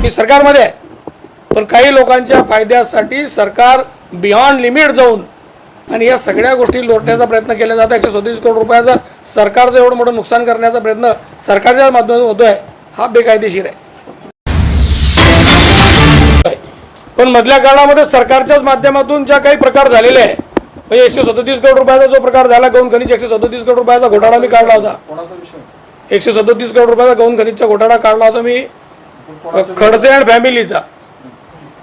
मी सरकारमध्ये आहे. पण काही लोकांच्या फायद्यासाठी सरकार बियॉन्ड लिमिट जाऊन आणि या सगळ्या गोष्टी लोटण्याचा प्रयत्न केला जातो. एकशे सदतीस करोड रुपयाचा सरकारचं एवढं मोठं नुकसान करण्याचा प्रयत्न सरकारच्या माध्यमातून होतो आहे हा बेकायदेशीर आहे. पण मधल्या काळामध्ये सरकारच्याच माध्यमातून ज्या काही प्रकार झालेले आहे म्हणजे एकशे सदतीस करोड रुपयाचा जो प्रकार झाला गौण खनिज एकशे सदतीस करोड रुपयाचा घोटाळा मी काढला होता. एकशे सदतीस करोड रुपयाचा गौण खनिजचा घोटाळा काढला होता मी. खडसे अँड फॅमिलीचा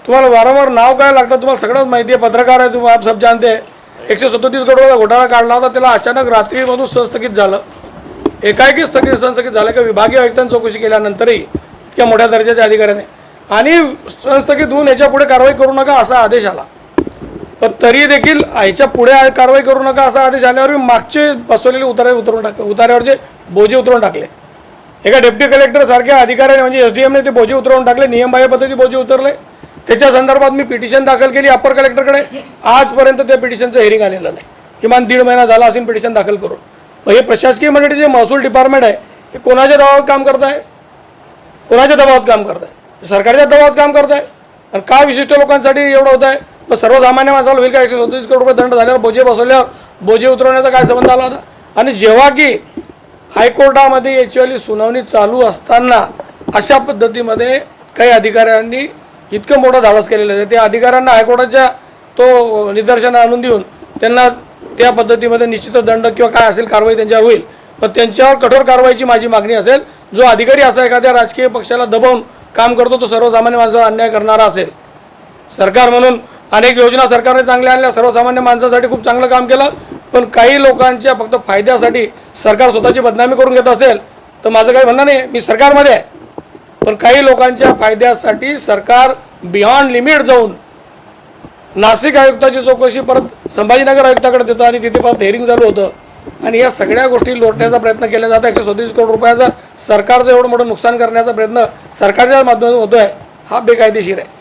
तुम्हाला वारंवार नाव काय लागतं तुम्हाला सगळंच माहिती आहे पत्रकार आहे तुम्ही आप सब जानते आहे. एकशे सदतीस करोड रुपयाचा घोटाळा काढला होता त्याला अचानक रात्रीमधून संस्थगित झालं. एकाएकी स्थगित संस्थगित झालं का विभागीय आयुक्तांनी चौकशी केल्यानंतरही इतक्या मोठ्या दर्जाच्या अधिकाऱ्याने. आणि संस्थगित होऊन याच्यापुढे कारवाई करू नका असा आदेश आला. पण तरी देखील ह्याच्या पुढे कारवाई करू नका असा आदेश आल्यावर मी मागचे बसवलेले उतारे उतरवून टाकले उतार्यावरचे बोजे उतरवून टाकले. एका डेप्टी कलेक्टरसारख्या अधिकाऱ्याने म्हणजे एस डी एमने ते बोजे उतरवून टाकले नियमबाह्य पद्धती बोजे उतरले. त्याच्या संदर्भात मी पिटिशन दाखल केली अप्पर कलेक्टरकडे. आजपर्यंत त्या पिटिशनचं हेरिंग आलेलं नाही. किमान दीड महिना झाला असेल पिटिशन दाखल करून. मग हे प्रशासकीय मंडळी जे महसूल डिपार्टमेंट आहे हे कोणाच्या दबावात काम करत आहे कोणाच्या दबावात काम करत आहे सरकारच्या दबावात काम करत आहे आणि का विशिष्ट लोकांसाठी एवढं होत आहे मग सर्वसामान्य माणसाला होईल का? एकशे सदतीस करोड रुपये दंड झाल्यावर बोजे बसवल्यावर बोजे उतरवण्याचा काय संबंध आला होता? आणि जेव्हा की हायकोर्टामध्ये याचीवाली सुनावणी चालू असताना अशा पद्धतीमध्ये काही अधिकाऱ्यांनी इतकं मोठं धाडस केलेलं आहे. त्या अधिकाऱ्यांना हायकोर्टाच्या तो निदर्शन आणून देऊन त्यांना त्या पद्धतीमध्ये निश्चित दंड किंवा काय असेल कारवाई त्यांच्यावर होईल. पण त्यांच्यावर कठोर कारवाईची माझी मागणी असेल. जो अधिकारी असा एखाद्या राजकीय पक्षाला दबावून काम करतो तो सर्वसामान्य माणसावर अन्याय करणारा असेल. सरकार म्हणून अनेक योजना सरकारने चांगल्या आणल्या. सर्वसामान्य माणसासाठी खूप चांगलं काम केलं. पण काही लोकांच्या फक्त फायद्यासाठी सरकार स्वतःची बदनामी करून घेत असेल तर माझं काही म्हणणं नाही. मी सरकारमध्ये आहे. पण काही लोकांच्या फायद्यासाठी सरकार बियॉन्ड लिमिट जाऊन नाशिक आयुक्ताची चौकशी परत संभाजीनगर आयुक्ताकडे देतं आणि तिथे परत हेरिंग चालू होतं. आणि या सगळ्या गोष्टी लोटण्याचा प्रयत्न केला जातो. एकशे सदतीस करोड रुपयाचा सरकारचं एवढं मोठं नुकसान करण्याचा प्रयत्न सरकारच्या माध्यमातून होतो आहे हा बेकायदेशीर आहे.